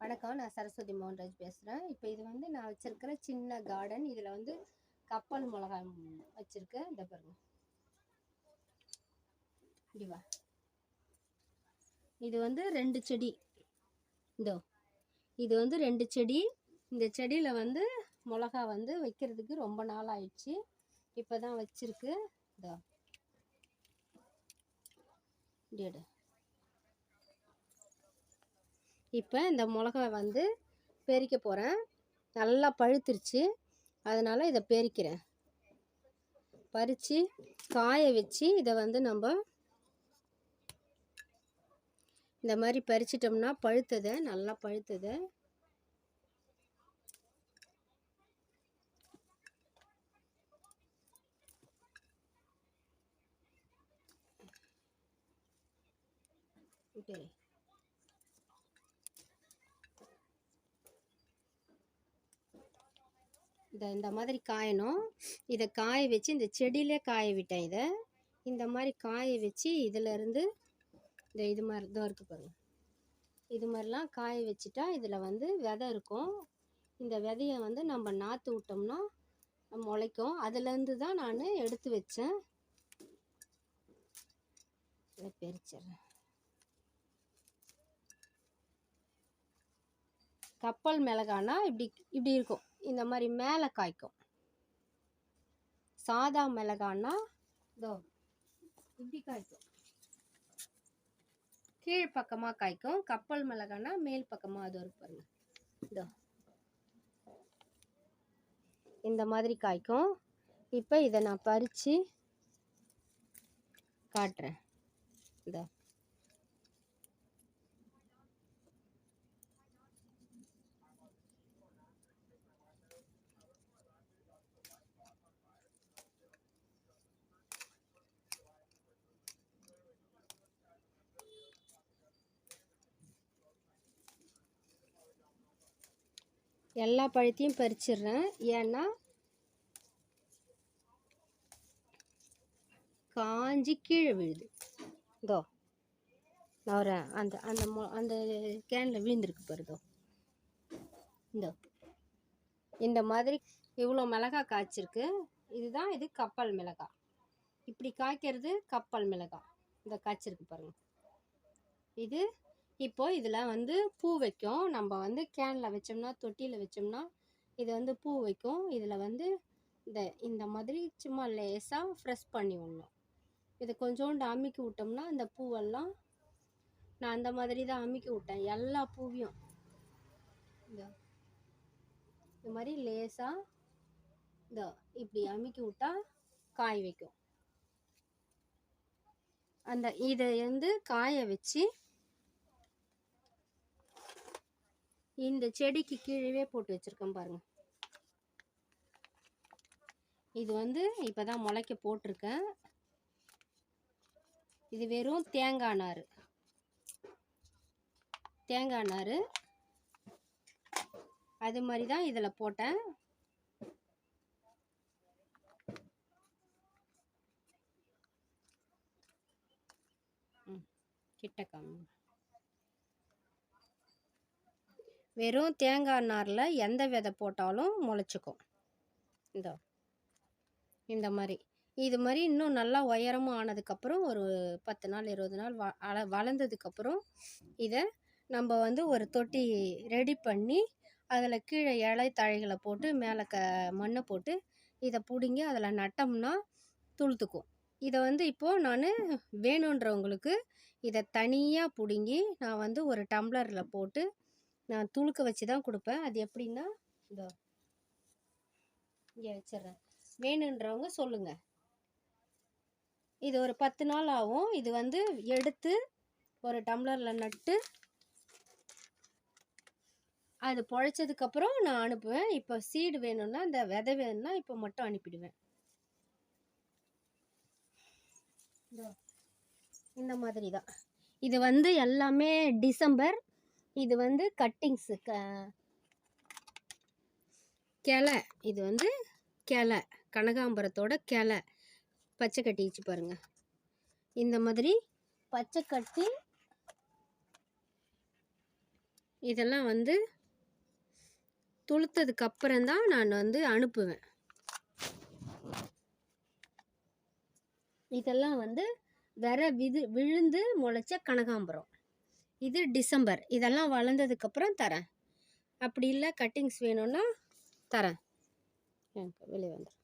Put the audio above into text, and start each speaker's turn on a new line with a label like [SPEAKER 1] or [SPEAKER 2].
[SPEAKER 1] வணக்கம். நான் சரஸ்வதி மோகன்ராஜ் பேசுகிறேன் இப்போ இது வந்து நான் வச்சுருக்கிற சின்ன கார்டன் இதில் வந்து கப்பல் மிளகாய் வச்சுருக்கேன். இந்த பாருங்க. இப்படி இது வந்து ரெண்டு செடி. இதோ. இது வந்து ரெண்டு செடி. இந்த செடியில் வந்து மிளகா வந்து வைக்கிறதுக்கு ரொம்ப நாள் ஆயிடுச்சு. இப்போ தான் வச்சுருக்கு. இதோ. இப்படி இப்போ இந்த மிளகா வந்து பெரிக்க போகிறேன் நல்லா பழுத்துருச்சு. அதனால் இதை பெரிக்கிறேன். பறித்து காய வச்சு இதை வந்து நம்ம இந்த மாதிரி பறிச்சிட்டோம்னா பழுத்ததை நல்லா பழுத்ததை இதை இந்த மாதிரி காயணும். இதை காய வச்சு இந்த செடியிலே காய விட்டேன் இதை. இந்த மாதிரி காய வச்சு இதிலேருந்து இந்த இது மாதிரி தான் பாருங்க. இது மாதிரிலாம் காய வச்சுட்டா இதில் வந்து விதை இருக்கும். இந்த விதையை வந்து நம்ம நாற்று விட்டோம்னா முளைக்கும். அதுலேருந்து தான் நான் எடுத்து வச்சேன். இதை பிரிச்சிடுறேன். கப்பல் மிளகானா இப்படி இப்படி இருக்கும். இந்த மாதிரி மேலே காய்க்கும். சாதா மிளகான்னா இதோ இப்படி காய்க்கும். கீழ் பக்கமாக காய்க்கும். கப்பல் மிளகானா மேல் பக்கமாக அது ஒரு பாருங்க. இதோ. இந்த மாதிரி காய்க்கும். இப்போ இதை நான் பறித்து காட்டுறேன். இதோ. எல்லா பழத்தையும் பறிச்சிடுறேன். ஏன்னா காஞ்சி கீழே விழுது. இதோ ஒரு அந்த அந்த மொ அந்த கேனில் விழுந்திருக்கு பாருதோ இந்த இந்த மாதிரி இவ்வளோ மிளகா காய்ச்சிருக்கு. இதுதான் இது கப்பல் மிளகாய் இப்படி காய்க்கிறது கப்பல் மிளகாய் இந்த காய்ச்சிருக்கு பாருங்க. இது இப்போது இதில் வந்து பூ வைக்கும். நம்ம வந்து கேனில் வச்சோம்னா தொட்டியில் வச்சோம்னா இது வந்து பூ வைக்கும். இதில் வந்து இந்த இந்த மாதிரி சும்மா லேசாக ஃப்ரெஷ் பண்ணி விடணும். இதை கொஞ்சோண்டு அமுக்கி விட்டோம்னா இந்த பூவெல்லாம் நான் அந்த மாதிரி தான் அமுக்கி விட்டேன். எல்லா பூவையும். இந்த இந்த மாதிரி லேசாக இந்த இப்படி அமுக்கி விட்டா காய் வைக்கும். அந்த இதை வந்து காய வச்சு இந்த செடிக்கு கீழே போட்டு வச்சுருக்கேன் பாருங்கள் இது வந்து இப்போ தான் முளைக்க போட்டிருக்கேன். இது வெறும் தேங்காய் நார். தேங்காய் நார். அது மாதிரி தான் இதில் போட்டேன். ம், கிட்ட காமி வெறும் தேங்காய் நாரில் எந்த விதை போட்டாலும் முளைச்சிக்கும். இந்த. இந்த மாதிரி. இது மாதிரி இன்னும் நல்லா உயரமும் ஆனதுக்கப்புறம் ஒரு பத்து நாள் இருபது நாள் வ வளர்ந்ததுக்கப்புறம் இதை நம்ம வந்து ஒரு தொட்டி ரெடி பண்ணி அதில் கீழே இலை தழைகளை போட்டு மேலே க மண்ணை போட்டு இதை பிடுங்கி அதில் நட்டோம்னா துளுத்துக்கும். இதை வந்து இப்போது நான் வேணுன்றவங்களுக்கு இதை தனியாக பிடுங்கி நான் வந்து ஒரு டம்ளரில் போட்டு நான் துளுக்க வச்சு தான் கொடுப்பேன். அது எப்படின்னா இதோ இங்கே வச்சிடுறேன். வேணுன்றவங்க சொல்லுங்கள் இது ஒரு பத்து நாள் ஆகும். இது வந்து எடுத்து ஒரு டம்ளரில் நட்டு அது பொழைச்சதுக்கப்புறம் நான் அனுப்புவேன். இப்போ சீடு வேணும்னா இந்த விதை வேணும்னா இப்போ மட்டும் அனுப்பிடுவேன். இந்த மாதிரி தான் இது வந்து எல்லாமே டிசம்பர் இது வந்து கட்டிங்ஸு. க கிளை இது வந்து கிளை கனகாம்பரத்தோட கிளை பச்சை கட்டிச்சு பாருங்க. இந்த மாதிரி பச்சை கட்டி இதெல்லாம் வந்து துளுத்ததுக்கு அப்புறம் தான் நான் வந்து அனுப்புவேன். இதெல்லாம் வந்து விர விது விழுந்து முளைச்ச கனகாம்பரம். இது டிசம்பர். இதெல்லாம் வளர்ந்ததுக்கப்புறம் தரேன். அப்படி இல்லை கட்டிங்ஸ் வேணும்னா தரேன். எனக்கு வெளியே வந்துடும்